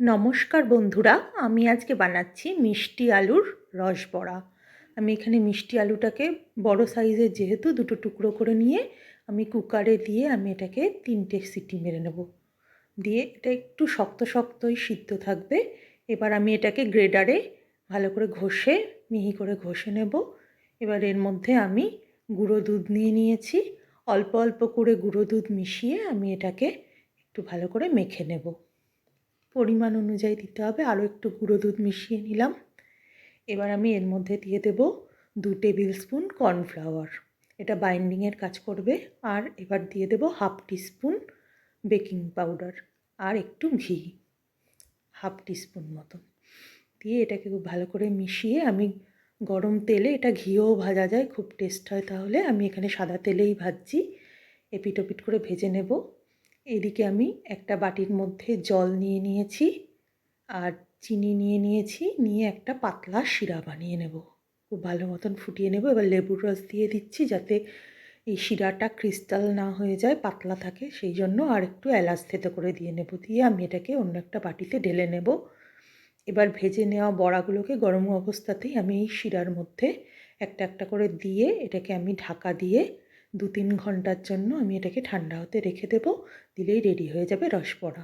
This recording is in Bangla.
নমস্কার বন্ধুরা, আমি আজকে বানাচ্ছি মিষ্টি আলুর রস বড়া। আমি এখানে মিষ্টি আলুটাকে বড় সাইজের যেহেতু দুটো টুকরো করে নিয়ে আমি কুকারে দিয়ে আমি এটাকে তিনটে সিটি মেরে নেব। দিয়ে এটা একটু শক্ত শক্তই সিদ্ধ থাকবে। এবার আমি এটাকে গ্রেডারে ভালো করে ঘষে, মিহি করে ঘষে নেব। এবার এর মধ্যে আমি গুঁড়ো দুধ নিয়ে নিয়েছি। অল্প অল্প করে গুঁড়ো দুধ মিশিয়ে আমি এটাকে একটু ভালো করে মেখে নেব। পরিমাণ অনুযায়ী দিতে হবে। আরও একটু গুঁড়ো দুধ মিশিয়ে নিলাম। এবার আমি এর মধ্যে দিয়ে দেব দু টেবিল স্পুন কর্নফ্লাওয়ার। এটা বাইন্ডিংয়ের কাজ করবে। আর এবার দিয়ে দেব হাফ টিস্পুন বেকিং পাউডার। আর একটু ঘি। হাফ টিস্পুন মতো। দিয়ে এটাকে খুব ভালো করে মিশিয়ে আমি গরম তেলে, এটা ঘিও ভাজা যায়, খুব টেস্ট হয় তাহলে। আমি এখানে সাদা তেলেই ভাজছি। এপিট ওপিট করে ভেজে নেব। এদিকে আমি একটা বাটির মধ্যে জল নিয়ে নিয়েছি আর চিনি নিয়ে নিয়েছি, নিয়ে একটা পাতলা শিরা বানিয়ে নেব। খুব ভালো মতন ফুটিয়ে নেব। এবার লেবুর রস দিয়ে দিচ্ছি যাতে এই শিরাটা ক্রিস্টাল না হয়ে যায়, পাতলা থাকে। সেই জন্য আর একটু এলাচ থেতে করে দিয়ে নেব। দিয়ে আমি এটাকে অন্য একটা বাটিতে ঢেলে নেব। এবার ভেজে নেওয়া বড়াগুলোকে গরম অবস্থাতেই আমি এই শিরার মধ্যে একটা একটা করে দিয়ে এটাকে আমি ঢাকা দিয়ে দু তিন ঘণ্টার জন্য আমি এটাকে ঠান্ডা হতে রেখে দেবো, দিলেই রেডি হয়ে যাবে রসবড়া